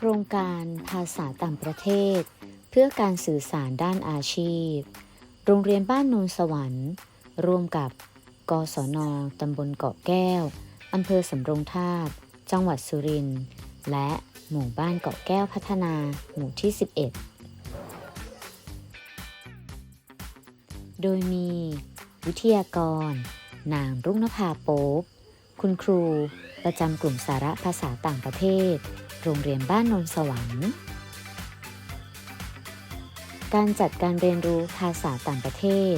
ครงกาษาต่างประเทศ เพื่อการสื่อสารด้านอาชีพ โรงเรียนบ้านโนนสวรรค์ ร่วมกับ กศนตำบลเกาะแก้วอำเภอสำโรงทาบ จังหวัดสุรินทร์ และหมู่บ้านเกาะแก้วพัฒนา หมู่ที่ 11 โดยมี วิทยากร นางรุ่งนภาโป๊บ คุณครู ประจำกลุ่มสาระภาษาต่างประเทศ โรงเรียนบ้านนนสวรรค์ การจัดการเรียนรู้ภาษาต่างประเทศ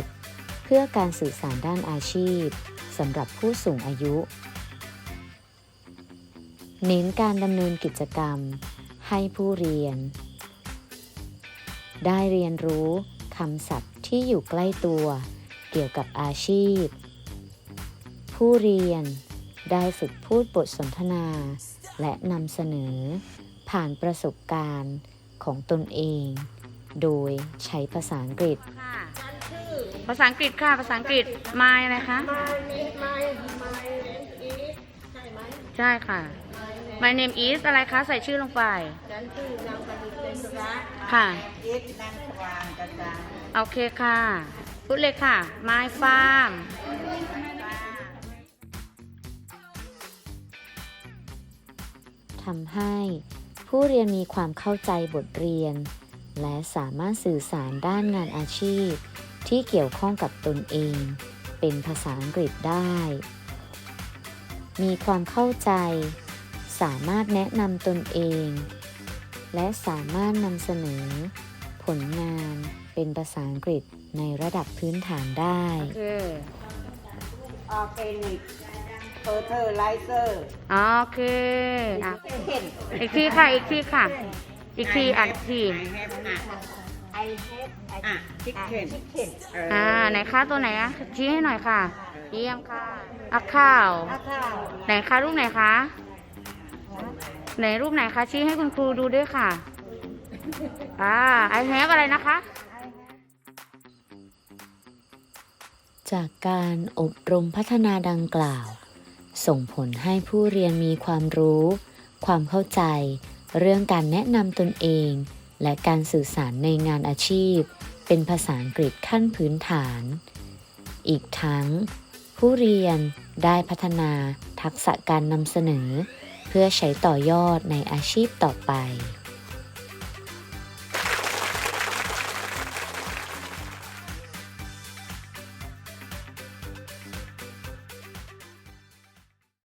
เพื่อการสื่อสารด้านอาชีพสำหรับผู้สูงอายุ เน้นการดำเนินกิจกรรม ให้ผู้เรียน ได้เรียนรู้คำศัพท์ที่อยู่ใกล้ตัว เกี่ยวกับอาชีพ ผู้เรียน ได้ฝึกพูดบทสนทนา และนำเสนอ ผ่านประสบการณ์ของตนเอง โดยใช้ภาษาอังกฤษค่ะภาษาอังกฤษค่ะ ภาษาอังกฤษมาอะไรคะ ใช่ค่ะ My name is อะไรคะ ใส่ชื่อลงไปชื่อนาเป็นสุระค่ะอ็กนางสว่างกระจ่างโอเคค่ะ พูดเลยค่ะ My farm ทำให้ ผู้เรียนมีความเข้าใจบทเรียน และสามารถสื่อสารด้านงานอาชีพ ที่เกี่ยวข้องกับตนเอง เป็นภาษาอังกฤษได้ มีความเข้าใจ สามารถแนะนำตนเอง และสามารถนำเสนอ ผลงานเป็นภาษาอังกฤษในระดับพื้นฐานได้โอเคออร์แกนิก เฟอร์เทอร์ไลเซอร์โอเคอะเห็นอีกทีค่ะ อีกทีค่ะ อีกทีอะอีกที ไอเฮฟอะชิคเก้นชิคเก้นเอออ่าไหนคะตัวไหนอะชี้ให้หน่อยค่ะ เยี่ยมค่ะอะข้าวถ้าข้าวไหนคะรูปไหนคะ ไหนรูปไหนคะชี้ให้คุณครูดูด้วยค่ะ อ่าไอแฮปอะไรนะคะ จากการอบรมพัฒนาดังกล่าว ส่งผลให้ผู้เรียนมีความรู้ ความเข้าใจ เรื่องการแนะนำตนเอง และการสื่อสารในงานอาชีพ เป็นภาษาอังกฤษขั้นพื้นฐาน อีกทั้ง ผู้เรียนได้พัฒนาทักษะการนำเสนอ เพื่อใช้ต่อยอดในอาชีพต่อไป